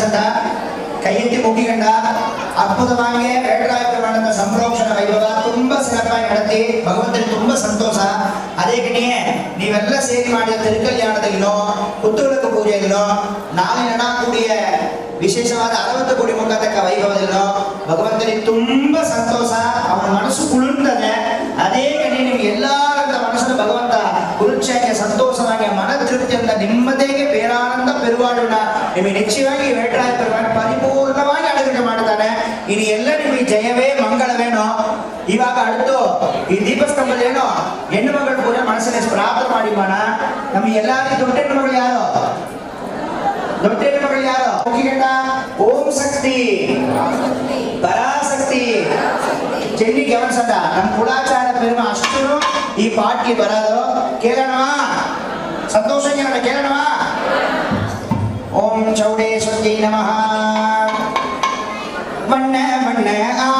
ಸಂದ ಕೈಯೆತ್ತಿ ಮುಗಿಗಂಡ ಅದ್ಭುತವಾಗಿ ವೇಟರಾಯ ಪ್ರಮಾಣದ ಸಂಪ್ರೋಕ್ಷಣ ವೈಭವ ತುಂಬಾ ಸಿರಪಾಗಿ ನಡೆಸಿ ಭಗವಂತನಿಗೆ ತುಂಬಾ ಸಂತೋಷ ಅದೇ ಕಡೆಯೇ ನೀವೆಲ್ಲ ಸೇರಿ ಮಾಡಿದ ತಿರುಕಲ್ಯಾಣದಲ್ಲಿನೋ ಪುತ್ತೂಳಕ ಪೂಜೆಗಿನೋ ನಾಳಿನ ಕೂಡಿಯ ವಿಶೇಷವಾದ ಅರವತ್ತು ಕೋಟಿ ಮುಖಾತಕ್ಕ ವೈಭವದಲ್ಲೋ ಭಗವಂತನಿಗೆ ತುಂಬಾ ಸಂತೋಷ ಅವನ ಮನಸ್ಸು ಕುಳುಂತದೆ ಅದೇ ಕಡೆ ನಿಮ್ಗೆ ಎಲ್ಲರ ಮನಸ್ಸನ್ನು ಭಗವಂತ ಕುರುಚಾಗಿ ಸಂತೋಷವಾಗಿ ಮನ ತೃಪ್ತಿಯಿಂದ ನಿಮ್ಮದೇಗೆ ಪೇರಾನಂದ ಪೆರುವಾಡೋಣ ನಿಮಗೆ ನಿಶ್ಚಯವಾಗಿ ವೇಟರಾಯ ಪೆರುವಾಡ ಪರಿಪೂರ್ಣವಾಗಿ ಅನುಗ್ರಹ ಮಾಡುತ್ತಾನೆ ಇನ್ನು ಎಲ್ಲ ನಿಮಗೆ ಜಯವೇ ಮಂಗಳವೇನೋ ಇವಾಗ அடுத்து ಈ ದೀಪಸ್ತಂಭದ ಏನೋ ಹೆಣ್ಣು ಮಗಳ ಪೂಜೆ ಮನಸ್ಸಲ್ಲಿ ಪ್ರಾರ್ಥನೆ ಮಾಡಿ ಮಾಡ ನಮಗೆ ಎಲ್ಲಾದ್ರೂ ದೊಡ್ಡ ಹೆಣ್ಣು ಮಗಳು ಯಾರು ದೊಡ್ಡ ಹೆಣ್ಮಗಳು ಯಾರು ಗಂಡ ಓಂ ಶಕ್ತಿ ಪರಾಸಕ್ತಿ ಚೆನ್ನಿಗೆ ಗಮನಿಸದ ನಮ್ಮ ಕುಲಾಚಾರ ಪ್ರೇಮ ಅಷ್ಟು ಈ ಪಾಟ್ಗೆ ಬರೋದು ಕೇಳೋಣವಾ ಸಂತೋಷ ಜನ ಕೇಳೋಣವಾ ಓಂ ಚೌಡೇಶ್ವರಿ ನಮಃ ಬಣ್ಣ ಬಣ್ಣ ಆ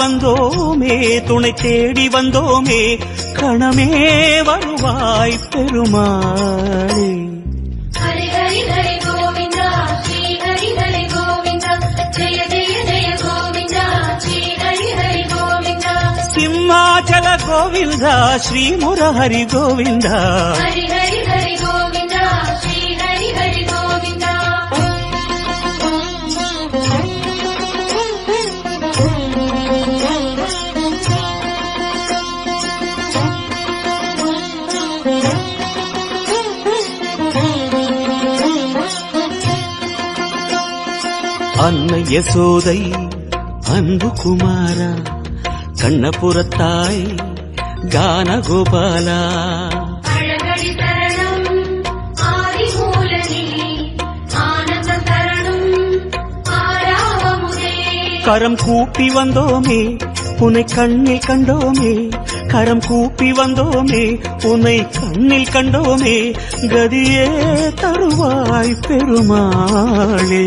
வந்தோமே துணை தேடி வந்தோமே கணமே வருவாய் பெருமாளே சிம்மாச்சல கோவிந்தா ஸ்ரீமுரஹரி கோவிந்தா யசோதை அன்பு குமாரா கண்ணபுரத்தாய் கான கோபாலா அழகடி தரணம் ஆதிமூலனே ஆனந்த தரணம் ஆராவமுதே கரம் கூப்பி வந்தோமே உன்னை கண்ணில் கண்டோமே. கரம் கூப்பி வந்தோமே உன்னை கண்ணில் கண்டோமே. கதியே தருவாய் பெருமாளே.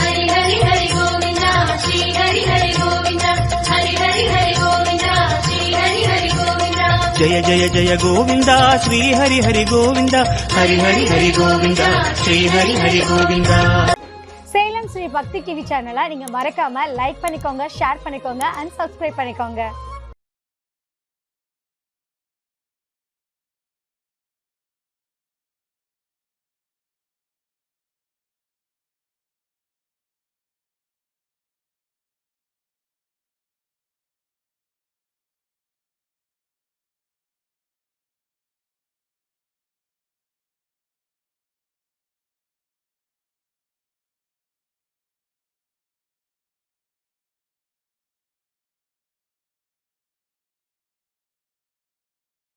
జయ జయ జయ கோவிந்தா ஸ்ரீ ஹரி ஹரி கோவிந்தா ஹரி ஹரி ஹரி கோவிந்தா ஸ்ரீ ஹரி ஹரி கோவிந்தா. சேலம் ஸ்ரீ பக்தி டிவி சேனலை நீங்க மறக்காம லைக் பண்ணிக்கோங்க ஷேர் பண்ணிக்கோங்க அண்ட் சப்ஸ்கிரைப் பண்ணிக்கோங்க.